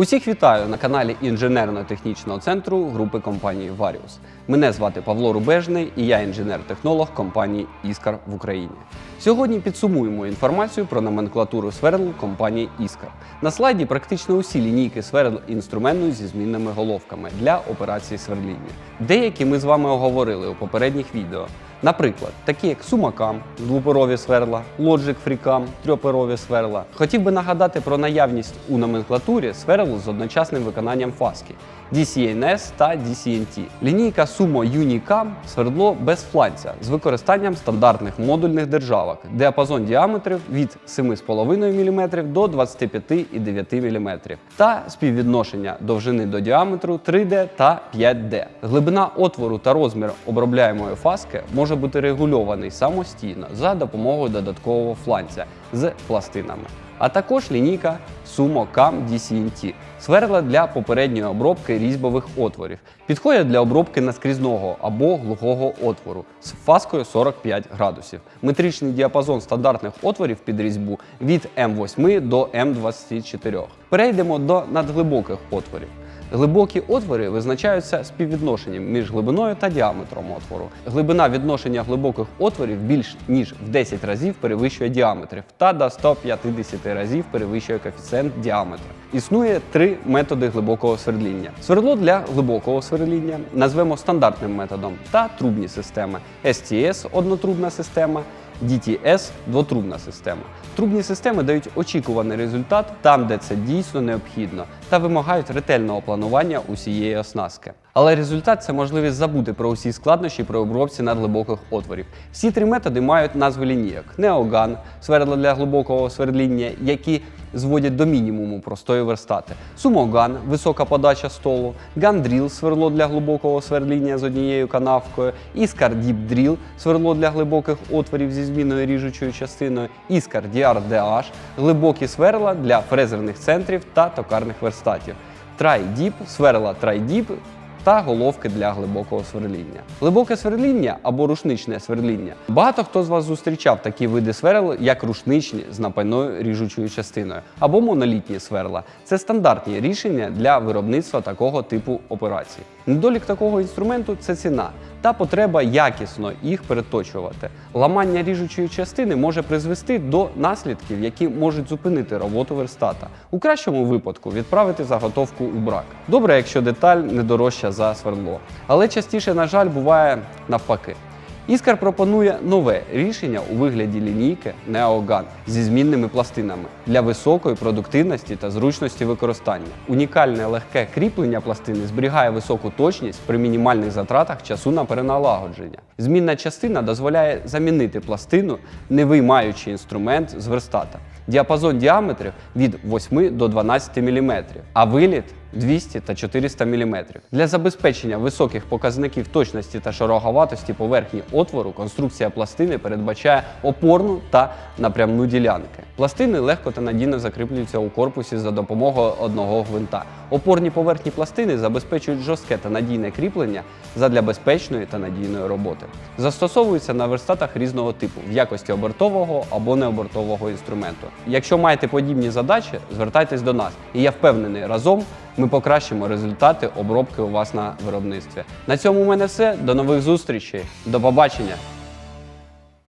Усіх вітаю на каналі інженерно-технічного центру групи компанії Varius. Мене звати Павло Рубежний і я інженер-технолог компанії Іскар в Україні. Сьогодні підсумуємо інформацію про номенклатуру свердл компанії Іскар. На слайді практично усі лінійки свердл інструменту зі змінними головками для операції свердління. Деякі ми з вами оговорили у попередніх відео. Наприклад, такі як Сумакам, двоперові сверла, Logic FreeCam, трьоперові сверла. Хотів би нагадати про наявність у номенклатурі сверл з одночасним виконанням фаски DCNS та DCNT. Лінійка Sumo Unicam свердло без фланця з використанням стандартних модульних державок, діапазон діаметрів від 7,5 мм до 25,9 мм та співвідношення довжини до діаметру 3D та 5D. Глибина отвору та розмір обробляємої фаски може бути регульований самостійно за допомогою додаткового фланця з пластинами. А також лінійка Sumo Cam DCNT сверла для попередньої обробки різьбових отворів. Підходять для обробки наскрізного або глухого отвору з фаскою 45 градусів. Метричний діапазон стандартних отворів під різьбу від М8 до М24. Перейдемо до надглибоких отворів. Глибокі отвори визначаються співвідношенням між глибиною та діаметром отвору. Глибина відношення глибоких отворів більш ніж в 10 разів перевищує діаметрів та до 150 разів перевищує коефіцієнт діаметра. Існує три методи глибокого свердління. Свердло для глибокого свердління назвемо стандартним методом та трубні системи. STS – однотрубна система, DTS – двотрубна система. Трубні системи дають очікуваний результат там, де це дійсно необхідно, та вимагають ретельного планування усієї оснастки. Але результат це можливість забути про усі складнощі при обробці надглибоких отворів. Всі три методи мають назви лінійок: Неоган, свердла для глибокого свердління, які зводять до мінімуму простої верстати. Сумоган висока подача столу, гандріл сверло для глибокого свердління з однією канавкою, іскар Deep Drill сверло для глибоких отворів зі зміною ріжучою частиною, іскар DRDH глибокі сверла для фрезерних центрів та токарних верстатів. Трайдіп сверла трайдіп та головки для глибокого сверління. Глибоке сверління або рушничне сверління. Багато хто з вас зустрічав такі види сверл, як рушничні з напальною ріжучою частиною або монолітні сверла. Це стандартні рішення для виробництва такого типу операцій. Недолік такого інструменту це ціна та потреба якісно їх переточувати. Ламання ріжучої частини може призвести до наслідків, які можуть зупинити роботу верстата. У кращому випадку відправити заготовку у брак. Добре, якщо деталь не дорожча за свердло. Але частіше, на жаль, буває навпаки. Іскар пропонує нове рішення у вигляді лінійки Neogan зі змінними пластинами для високої продуктивності та зручності використання. Унікальне легке кріплення пластини зберігає високу точність при мінімальних затратах часу на переналагодження. Змінна частина дозволяє замінити пластину, не виймаючи інструмент з верстата. Діапазон діаметрів від 8 до 12 мм, а виліт 200 та 400 мм. Для забезпечення високих показників точності та шероховатості поверхні отвору конструкція пластини передбачає опорну та напрямну ділянки. Пластини легко та надійно закріплюються у корпусі за допомогою одного гвинта. Опорні поверхні пластини забезпечують жорстке та надійне кріплення задля безпечної та надійної роботи. Застосовуються на верстатах різного типу в якості обертового або необертового інструменту. Якщо маєте подібні задачі, звертайтесь до нас, і я впевнений, разом ми покращимо результати обробки у вас на виробництві. На цьому у мене все. До нових зустрічей. До побачення!